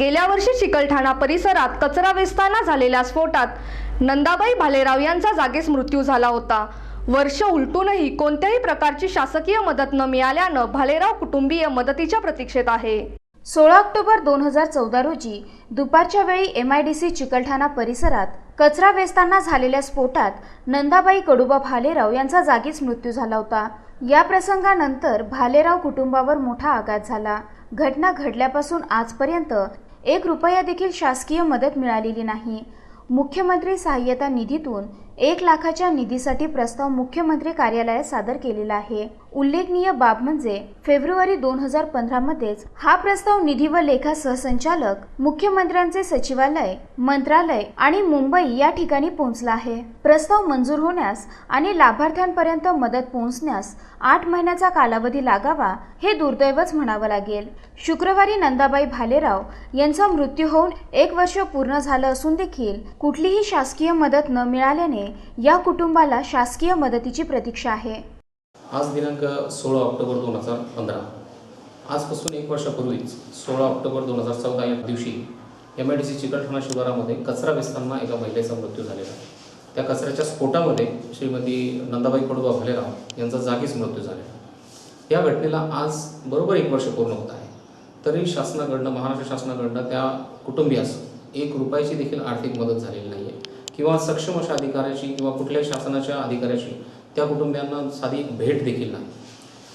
गेल्या वर्षी चिकलठाणा परिसरात कचरा वेचताना झालेल्या स्फोटात नंदाबाई भालेराव यांचा जागीच मृत्यू झाला होता. वर्ष उलटूनही कोणत्याही प्रकारची शासकीय मदत न मिळाल्यानं भालेराव कुटुंबीय मदतीच्या प्रतीक्षेत आहे. सोळा ऑक्टोबर दोन हजार चौदा रोजी दुपारच्या वेळी M I D C Chikalthana परिसरात कचरा वेचताना झालेल्या स्फोटात नंदाबाई कडुबा भालेराव यांचा जागीच मृत्यू झाला होता. या प्रसंगानंतर भालेराव कुटुंबावर मोठा आघात झाला. घटना घडल्यापासून आजपर्यंत एक रुपया देखील शासकीय मदत मिळालेली नाही. मुख्यमंत्री सहाय्यता निधीतून एक लाखाच्या निधीसाठी प्रस्ताव मुख्यमंत्री कार्यालयात सादर केलेला आहे. उल्लेखनीय बाब म्हणजे फेब्रुवारी दोन हजार पंधरामध्येच हा प्रस्ताव निधी व लेखा सहसंचालक मुख्यमंत्र्यांचे सचिवालय मंत्रालय आणि मुंबई या ठिकाणी पोहोचला आहे. प्रस्ताव मंजूर होण्यास आणि लाभार्थ्यांपर्यंत मदत पोहोचण्यास आठ महिन्याचा कालावधी लागावा हे दुर्दैवच म्हणावं लागेल. शुक्रवारी नंदाबाई भालेराव यांचा मृत्यू होऊन एक वर्ष पूर्ण झालं असून देखील कुठलीही शासकीय मदत न मिळाल्याने या कुटुंबाला शासकीय मदतीची प्रतीक्षा आहे. आज दिनांक सोळा ऑक्टोबर दोन हजार पंधरा. आजपासून एक वर्षापूर्वीच सोळा ऑक्टोबर दोन हजार चौदा या दिवशी M I D C Chikalthana शिवारामध्ये कचरा वेचताना एका महिलेचा मृत्यू झालेला आहे. त्या कचऱ्याच्या स्फोटामध्ये श्रीमती नंदाबाई कडुबा भालेराव यांचा जागीच मृत्यू झालेला या घटनेला आज बरोबर एक वर्ष पूर्ण होत आहे. तरी शासनाकडनं महाराष्ट्र शासनाकडनं त्या कुटुंबियास एक रुपयाची देखील आर्थिक मदत झालेली नाही आहे किंवा सक्षम अशा अधिकाऱ्याची किंवा कुठल्याही शासनाच्या अधिकाऱ्याची त्या कुटुंबियांना साधी भेट देखील नाही.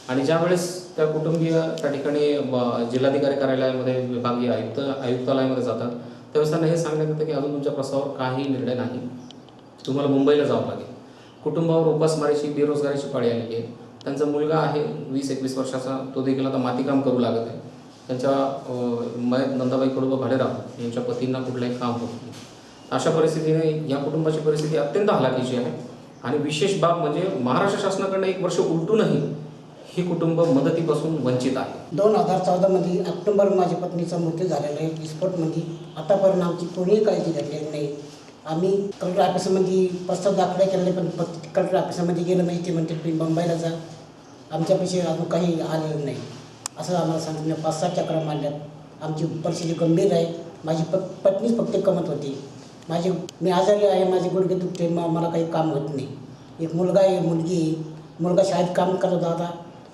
आणि ज्यावेळेस त्या कुटुंबीय त्या ठिकाणी जिल्हाधिकारी कार्यालयामध्ये विभागीय आयुक्त आयुक्तालयामध्ये जातात त्यावेळेस त्यांना हे सांगण्यात येतं की अजून तुमच्या प्रस्तावावर काही निर्णय नाही. तुम्हाला मुंबईला जावं लागेल. कुटुंबावर उपासमारीची बेरोजगारीची पाळी आलेली आहे. त्यांचा मुलगा आहे वीस एकवीस वर्षाचा. तो देखील आता मातीकाम करू लागत आहे. त्यांच्या मयत नंदाबाई कडुबा भालेराव यांच्या पतींना कुठलंही काम होत नाही. अशा परिस्थितीने या कुटुंबाची परिस्थिती अत्यंत हलाखीची आहे. आणि विशेष बाब म्हणजे महाराष्ट्र शासनाकडनं एक वर्ष उलटूनही हे कुटुंब मदतीपासून वंचित आहे. दोन हजार चौदामध्ये ऑक्टोबर माझ्या पत्नीचा मृत्यू झालेला आहे. विस्फोटमध्ये आतापर्यंत आमची कोणीही काळजी घेतलेली नाही. आम्ही कलेक्टर ऑफिसमध्ये प्रस्ताव दाखल केलेले पण प- कलेक्टर ऑफिसमध्ये गेलं म्हणजे ते म्हणते तुम्ही मुंबईला जा. आमच्यापेक्षा अजून काही आलेलं नाही. असं आम्हाला सांगितलं. पाच सात चक्र मारल्यात. आमची परिस्थिती गंभीर आहे. माझी प पत्नीच फक्त कमत होती. माझी मी आजारी आहे माझे गुडघे दुखते मग मला काही काम होत नाही. एक मुलगा आहे मुलगी मुलगा शाळेत काम करत होता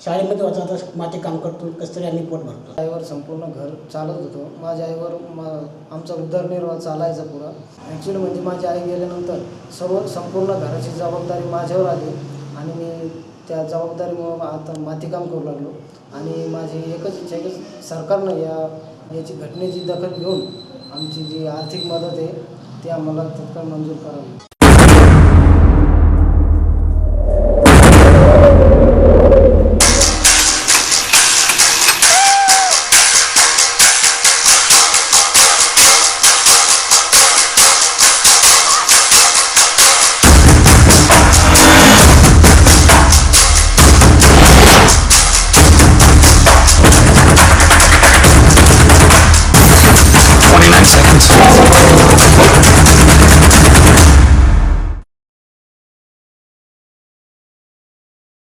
शाळेमध्ये होता आता माते काम करतो कसं तरी आम्ही पोट भरतो. आईवर संपूर्ण घर चालत होतो. माझ्या आईवर म आमचा उदरनिर्वाह चालायचा पुरा. ॲक्च्युली म्हणजे माझी आई गेल्यानंतर सर्व संपूर्ण घराची जबाबदारी माझ्यावर आली आणि मी त्या जबाबदारीमुळं आता मातीकाम करू लागलो. आणि माझी एकच इच्छा आहे की सरकारनं या याची घटनेची दखल घेऊन आमची जी आर्थिक मदत आहे ते आम्हाला तत्काळ मंजूर करावी.